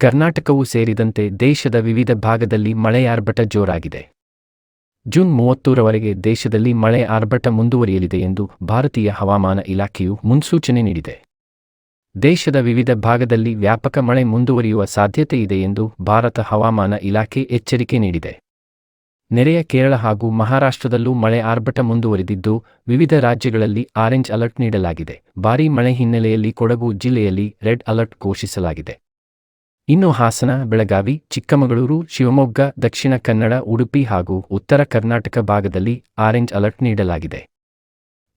ಕರ್ನಾಟಕವೂ ಸೇರಿದಂತೆ ದೇಶದ ವಿವಿಧ ಭಾಗದಲ್ಲಿ ಮಳೆಯಾರ್ಭಟ ಜೋರಾಗಿದೆ. ಜೂನ್ ಮೂವತ್ತೂರವರೆಗೆ ದೇಶದಲ್ಲಿ ಮಳೆ ಆರ್ಭಟ ಮುಂದುವರಿಯಲಿದೆ ಎಂದು ಭಾರತೀಯ ಹವಾಮಾನ ಇಲಾಖೆಯು ಮುನ್ಸೂಚನೆ ನೀಡಿದೆ. ದೇಶದ ವಿವಿಧ ಭಾಗದಲ್ಲಿ ವ್ಯಾಪಕ ಮಳೆ ಮುಂದುವರಿಯುವ ಸಾಧ್ಯತೆ ಇದೆ ಎಂದು ಭಾರತ ಹವಾಮಾನ ಇಲಾಖೆ ಎಚ್ಚರಿಕೆ ನೀಡಿದೆ. ನೆರೆಯ ಕೇರಳ ಹಾಗೂ ಮಹಾರಾಷ್ಟ್ರದಲ್ಲೂ ಮಳೆ ಆರ್ಭಟ ಮುಂದುವರಿದಿದ್ದು, ವಿವಿಧ ರಾಜ್ಯಗಳಲ್ಲಿ ಆರೆಂಜ್ ಅಲರ್ಟ್ ನೀಡಲಾಗಿದೆ. ಭಾರೀ ಮಳೆ ಹಿನ್ನೆಲೆಯಲ್ಲಿ ಕೊಡಗು ಜಿಲ್ಲೆಯಲ್ಲಿ ರೆಡ್ ಅಲರ್ಟ್ ಘೋಷಿಸಲಾಗಿದೆ. ಇನ್ನು ಹಾಸನ, ಬೆಳಗಾವಿ, ಚಿಕ್ಕಮಗಳೂರು, ಶಿವಮೊಗ್ಗ, ದಕ್ಷಿಣ ಕನ್ನಡ, ಉಡುಪಿ ಹಾಗೂ ಉತ್ತರ ಕರ್ನಾಟಕ ಭಾಗದಲ್ಲಿ ಆರೆಂಜ್ ಅಲರ್ಟ್ ನೀಡಲಾಗಿದೆ.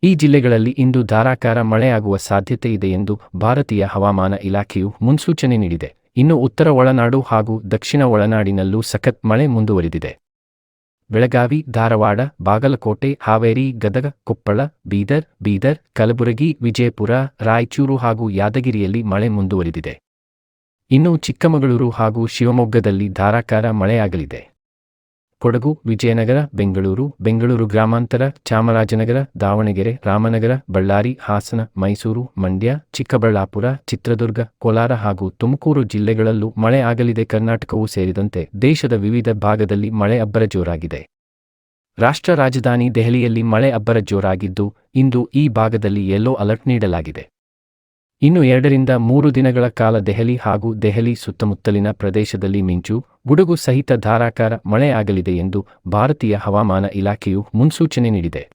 ಈ ಜಿಲ್ಲೆಗಳಲ್ಲಿ ಇಂದು ಧಾರಾಕಾರ ಮಳೆಯಾಗುವ ಸಾಧ್ಯತೆ ಇದೆ ಎಂದು ಭಾರತೀಯ ಹವಾಮಾನ ಇಲಾಖೆಯು ಮುನ್ಸೂಚನೆ ನೀಡಿದೆ. ಇನ್ನು ಉತ್ತರ ಒಳನಾಡು ಹಾಗೂ ದಕ್ಷಿಣ ಒಳನಾಡಿನಲ್ಲೂ ಸಖತ್ ಮಳೆ ಮುಂದುವರಿದಿದೆ. ಬೆಳಗಾವಿ, ಧಾರವಾಡ, ಬಾಗಲಕೋಟೆ, ಹಾವೇರಿ, ಗದಗ, ಕೊಪ್ಪಳ, ಬೀದರ್ ಬೀದರ್, ಕಲಬುರಗಿ, ವಿಜಯಪುರ, ರಾಯಚೂರು ಹಾಗೂ ಯಾದಗಿರಿಯಲ್ಲಿ ಮಳೆ ಮುಂದುವರಿದಿದೆ. ಇನ್ನು ಚಿಕ್ಕಮಗಳೂರು ಹಾಗೂ ಶಿವಮೊಗ್ಗದಲ್ಲಿ ಧಾರಾಕಾರ ಮಳೆಯಾಗಲಿದೆ. ಕೊಡಗು, ವಿಜಯನಗರ, ಬೆಂಗಳೂರು ಬೆಂಗಳೂರು ಗ್ರಾಮಾಂತರ, ಚಾಮರಾಜನಗರ, ದಾವಣಗೆರೆ, ರಾಮನಗರ, ಬಳ್ಳಾರಿ, ಹಾಸನ, ಮೈಸೂರು, ಮಂಡ್ಯ, ಚಿಕ್ಕಬಳ್ಳಾಪುರ, ಚಿತ್ರದುರ್ಗ, ಕೋಲಾರ ಹಾಗೂ ತುಮಕೂರು ಜಿಲ್ಲೆಗಳಲ್ಲೂ ಮಳೆ ಆಗಲಿದೆ. ಕರ್ನಾಟಕವೂ ಸೇರಿದಂತೆ ದೇಶದ ವಿವಿಧ ಭಾಗದಲ್ಲಿ ಮಳೆ ಅಬ್ಬರ ಜೋರಾಗಿದೆ. ರಾಷ್ಟ್ರ ರಾಜಧಾನಿ ದೆಹಲಿಯಲ್ಲಿ ಮಳೆ ಅಬ್ಬರ ಜೋರಾಗಿದ್ದು, ಇಂದು ಈ ಭಾಗದಲ್ಲಿ ಯೆಲ್ಲೋ ಅಲರ್ಟ್ ನೀಡಲಾಗಿದೆ. ಇನ್ನು ಎರಡರಿಂದ ಮೂರು ದಿನಗಳ ಕಾಲ ದೆಹಲಿ ಹಾಗೂ ದೆಹಲಿ ಸುತ್ತಮುತ್ತಲಿನ ಪ್ರದೇಶದಲ್ಲಿ ಮಿಂಚು, ಗುಡುಗು ಸಹಿತ ಧಾರಾಕಾರ ಮಳೆಯಾಗಲಿದೆ ಎಂದು ಭಾರತೀಯ ಹವಾಮಾನ ಇಲಾಖೆಯು ಮುನ್ಸೂಚನೆ ನೀಡಿದೆ.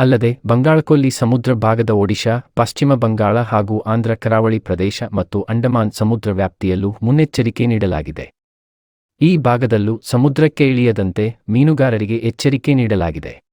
ಅಲ್ಲದೆ, ಬಂಗಾಳಕೊಲ್ಲಿ ಸಮುದ್ರ ಭಾಗದ ಒಡಿಶಾ, ಪಶ್ಚಿಮ ಬಂಗಾಳ ಹಾಗೂ ಆಂಧ್ರ ಕರಾವಳಿ ಪ್ರದೇಶ ಮತ್ತು ಅಂಡಮಾನ್ ಸಮುದ್ರ ವ್ಯಾಪ್ತಿಯಲ್ಲೂ ಮುನ್ನೆಚ್ಚರಿಕೆ ನೀಡಲಾಗಿದೆ. ಈ ಭಾಗದಲ್ಲೂ ಸಮುದ್ರಕ್ಕೆ ಇಳಿಯದಂತೆ ಮೀನುಗಾರರಿಗೆ ಎಚ್ಚರಿಕೆ ನೀಡಲಾಗಿದೆ.